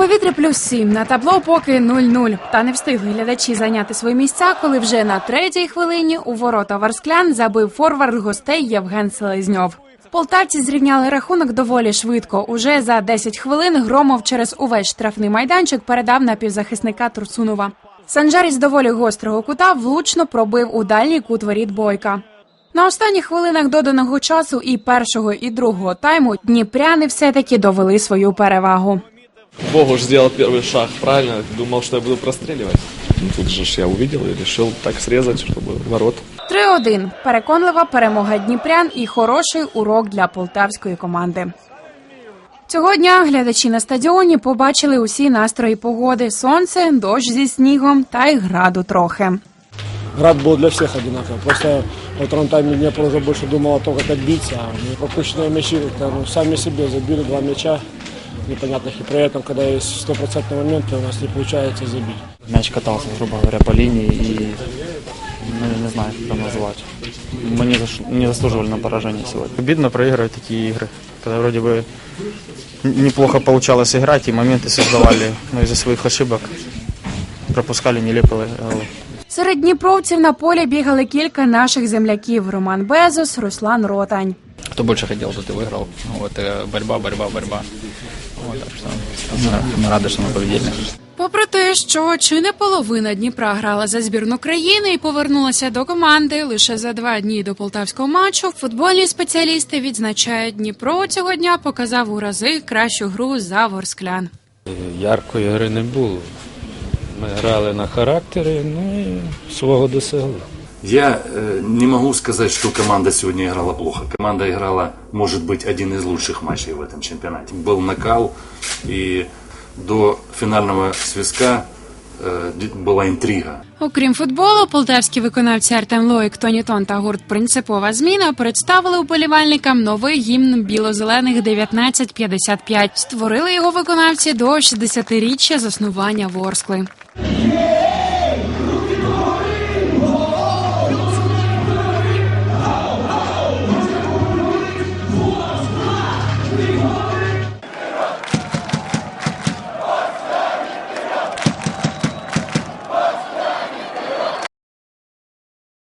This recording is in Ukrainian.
повітрі плюс 7, на табло поки 0-0. Та не встигли глядачі зайняти свої місця, коли вже на третій хвилині у ворота Варсклян забив форвард гостей Євген Селезньов. Полтавці зрівняли рахунок доволі швидко. Уже за 10 хвилин Громов через увесь штрафний майданчик передав на півзахисника Турсунова. Санжар з доволі гострого кута влучно пробив у дальній кут воріт Бойка. На останніх хвилинах доданого часу і першого, і другого тайму дніпряни все-таки довели свою перевагу. Богуш сделал первый шаг правильно, думал, что я буду простреливать. Ну, Тут же ж я увидел и решил так срезать, чтобы ворот. 3-1. Переконлива перемога дніпрян і хороший урок для полтавської команди. Цього дня глядачі на стадіоні побачили усі настрої погоди: сонце, дощ зі снігом та й граду трохи. Град был для всех одинаковый. Просто во втором тайме Днепр уже больше думал о том, как отбиться. А непропущенные мячи как-то, ну, сами себе забили два мяча непонятных. И при этом, когда есть стопроцентный момент, у нас не получается забить. Мяч катался, грубо говоря, по линии и ну, я не знаю, как это назвать. Мы не, заш- не заслуживали на поражение сегодня. Обидно проигрывать такие игры, когда вроде бы н- неплохо получалось играть и моменты создавали, но из-за своих ошибок пропускали нелепые голы. Серед дніпровців на полі бігали кілька наших земляків: Роман Безос, Руслан Ротань. кто больше хотел, тот и выиграл. Вот э, борьба, борьба, борьба. Вот, так что мы, мы рады, что мы победили. Попри те, що чи не половина Дніпра грала за збірну країни і повернулася до команди лише за два дні до полтавського матчу, футбольні спеціалісти відзначають Дніпро цього дня показав у рази кращу гру за Ворсклян. Яркої гри не було. Ми грали на характері, ну і свого досягли. Я э, не могу сказать, что команда сегодня играла плохо. Команда играла, может быть, один из лучших матчей в этом чемпионате. Был накал, и до финального свистка э, д- была интрига. Окрім футболу, полтавські виконавці Артем Лоїк, Тоні Тон та гурт Принципова зміна представили уболівальникам новий гімн біло-зелених 1955. Створили його виконавці до 60-річчя заснування Ворскли.